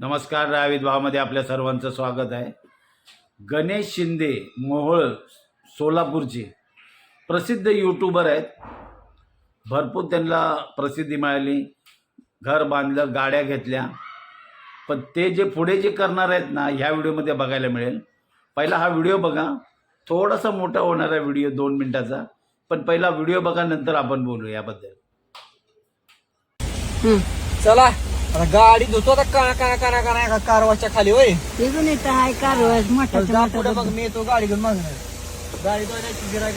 नमस्कार रावित भावामध्ये आपल्या सर्वांचं स्वागत आहे. गणेश शिंदे मोहोळ सोलापूरचे प्रसिद्ध यूट्यूबर आहेत. भरपूर त्यांना प्रसिद्धी मिळाली. घर बांधलं गाड्या घेतल्या. पण ते जे पुढे जे करणार आहेत ना ह्या व्हिडिओमध्ये बघायला मिळेल. पहिला हा व्हिडिओ बघा. थोडासा मोठा होणार आहे व्हिडिओ दोन मिनटाचा. पण पहिला व्हिडिओ बघा नंतर आपण बोलू याबद्दल. चला. आता गाडी धुतो आता काना काना काना काना एका कारवाच्या खाली होय. तिथून येतं हाय कारवाज मोठा जा पुढे बघ मी येतो गाडी घेऊन मागणार गाडी धुवायची गिराय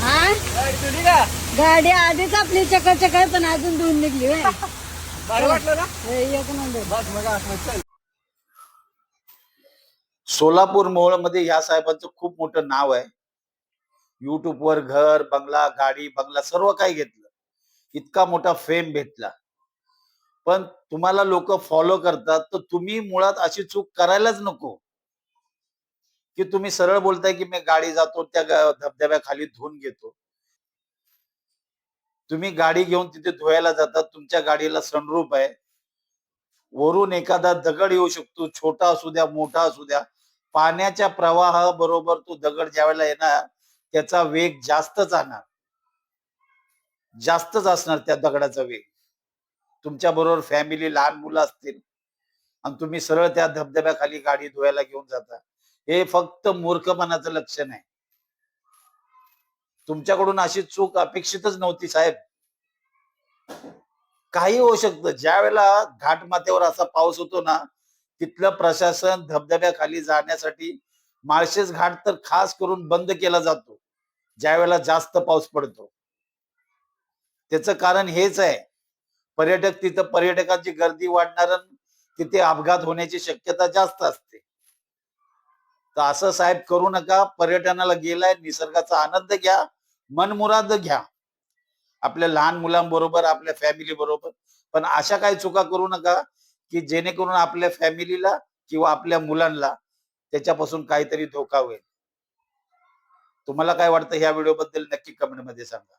हा? गाडी आधीच आपली चकाचक आहे पण अजून धुवून निघली होय. भारी वाटलं ना? होय, एक नंबर. सोलापूर मोहोळमध्ये ह्या साहेबांचं खूप मोठं नाव आहे. युट्यूबवर घर बंगला गाडी बंगला सर्व काही घेतलं. इतका मोठा फेम भेटला. पण तुम्हाला लोक फॉलो करतात तर तुम्ही मुळात अशी चूक करायलाच नको. की तुम्ही सरळ बोलताय की मी गाडी जातो त्या धबधब्याखाली धुवून घेतो. तुम्ही गाडी घेऊन तिथे धुवायला जातात तुमच्या गाडीला सनरूप आहे. वरून एखादा दगड येऊ शकतो छोटा असू द्या मोठा असू द्या. पाण्याच्या प्रवाहाबरोबर तो दगड ज्या वेळेला येणार त्याचा वेग जास्तच आणणार जास्तच असणार त्या दगडाचा वेग. तुमच्या बरोबर फॅमिली लहान मुलं असतील. आणि तुम्ही सरळ त्या धबधब्याखाली गाडी धुवायला घेऊन जाता. हे फक्त मूर्खपणाचं लक्षण आहे. तुमच्याकडून अशी चूक अपेक्षितच नव्हती साहेब. काही होऊ शकतं. ज्या वेळेला घाट माथ्यावर असा पाऊस होतो ना तिथलं प्रशासन धबधब्याखाली जाण्यासाठी माळशेज घाट तर खास करून बंद केला जातो ज्या वेळेला जास्त पाऊस पडतो. त्याचं कारण हेच आहे. पर्यटक तिथं पर्यटकांची गर्दी वाढणार तिथे अपघात होण्याची शक्यता जास्त असते. तर असं साहेब करू नका. पर्यटनाला गेलाय निसर्गाचा आनंद घ्या मनमुराद घ्या. आपल्या लहान मुलांबरोबर आपल्या फॅमिली बरोबर. पण अशा काही चुका करू नका की जेणेकरून आपल्या फॅमिलीला किंवा आपल्या मुलांना त्याच्यापासून काहीतरी धोका होईल. तुम्हाला काय वाटतं ह्या व्हिडिओ बद्दल नक्की कमेंटमध्ये सांगा.